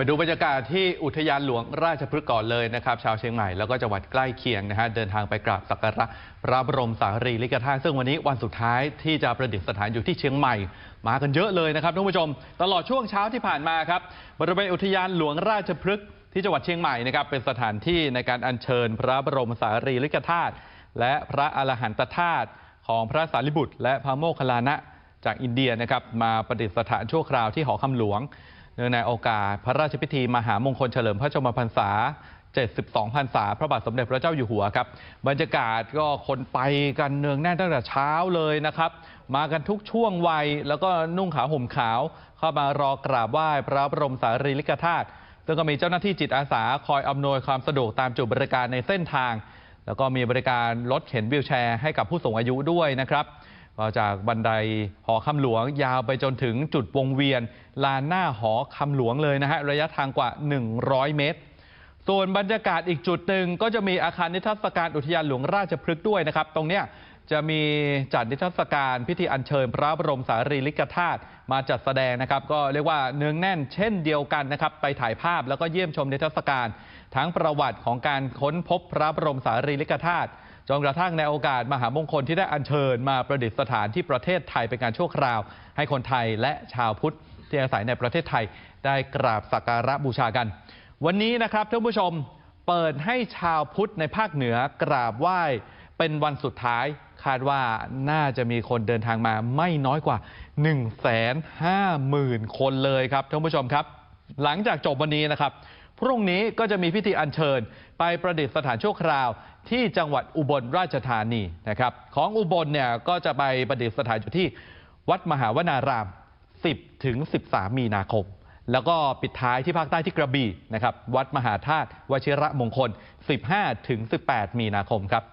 ไปดูบรรยากาศที่อุทยานหลวงราชพฤกษ์ก่อนเลยนะครับ ชาวเชียงใหม่แล้วก็จังหวัดใกล้เคียงนะฮะเดินทางไปกราบสักการะพระบรมสารีริกธาตุซึ่งวันนี้วันสุดท้ายที่จะประดิษฐานอยู่ที่เชียงใหม่ มากันเยอะเลยนะครับท่านผู้ชม ตลอดช่วงเช้าที่ผ่านมาครับบริเวณอุทยานหลวงราชพฤกษ์ที่จังหวัดเชียงใหม่นะครับเป็นสถานที่ในการอัญเชิญพระบรมสารีริกธาตุและพระอรหันตธาตุของพระสารีบุตร และพระโมคคัลลานะจากอินเดียนะครับมาประดิษฐานชั่วคราวที่หอคำหลวง นื่องในโอกาสพระราชพิธีมหามงคลเฉลิมพระชนมพรรษา 72พรรษาพระบาทสมเด็จพระเจ้าอยู่หัวครับ บรรยากาศก็คนไปกันเนืองแน่นตั้งแต่เช้าเลยนะครับ มากันทุกช่วงวัยแล้วก็นุ่งขาวห่มขาว เข้ามารอกราบไหว้พระบรมสารีริกธาตุซึ่งก็มีเจ้าหน้าที่จิตอาสาคอยอำนวยความสะดวกตามจุดบริการในเส้นทาง แล้วก็มีบริการรถเข็นวิวแชร์ให้กับผู้สูงอายุด้วยนะครับ ก็จากบันไดหอคำหลวงยาวไปจนถึงจุดวงเวียน ลานหน้าหอคำหลวงเลยนะฮะระยะทางกว่า 100 เมตร ส่วนบรรยากาศอีกจุดหนึ่งก็จะมีอาคารนิทรรศการอุทยานหลวงราชพฤกษ์ด้วยนะครับ ตรงเนี้ยจะมีจัดนิทรรศการพิธีอัญเชิญพระบรมสารีริกธาตุมาจัดแสดงนะครับ ก็เรียกว่าเนืองแน่นเช่นเดียวกันนะครับ ไปถ่ายภาพแล้วก็เยี่ยมชมนิทรรศการ ทั้งประวัติของการค้นพบพระบรมสารีริกธาตุ จนกระทั่งในโอกาสมหามงคลที่ได้อัญเชิญมาประดิษฐานที่ประเทศไทยเป็นการชั่วคราว ให้คนไทยและชาวพุทธที่อาศัยในประเทศไทยได้กราบสักการะบูชากัน วันนี้นะครับท่านผู้ชมเปิดให้ชาวพุทธในภาคเหนือกราบไหว้เป็นวันสุดท้ายคาดว่าน่าจะมีคนเดินทางมาไม่น้อยกว่า 1 5 0 0 0 0 คนเลยครับท่านผู้ชมครับ หลังจากจบวันนี้นะครับ พรุ่งนี้ก็จะมีพิธีอัญเชิญ ไปประดิษฐานชั่วคราว ที่จังหวัดอุบลราชธานีนะครับของอุบลเนี่ยก็จะไปประดิษฐานอยู่ที่วัดมหาวนาราม 10ถึง13 มีนาคม แล้วก็ปิดท้ายที่ภาคใต้ที่กระบี่นะครับวัดมหาธาตุวชิระมงคล 15ถึง18 มีนาคมครับ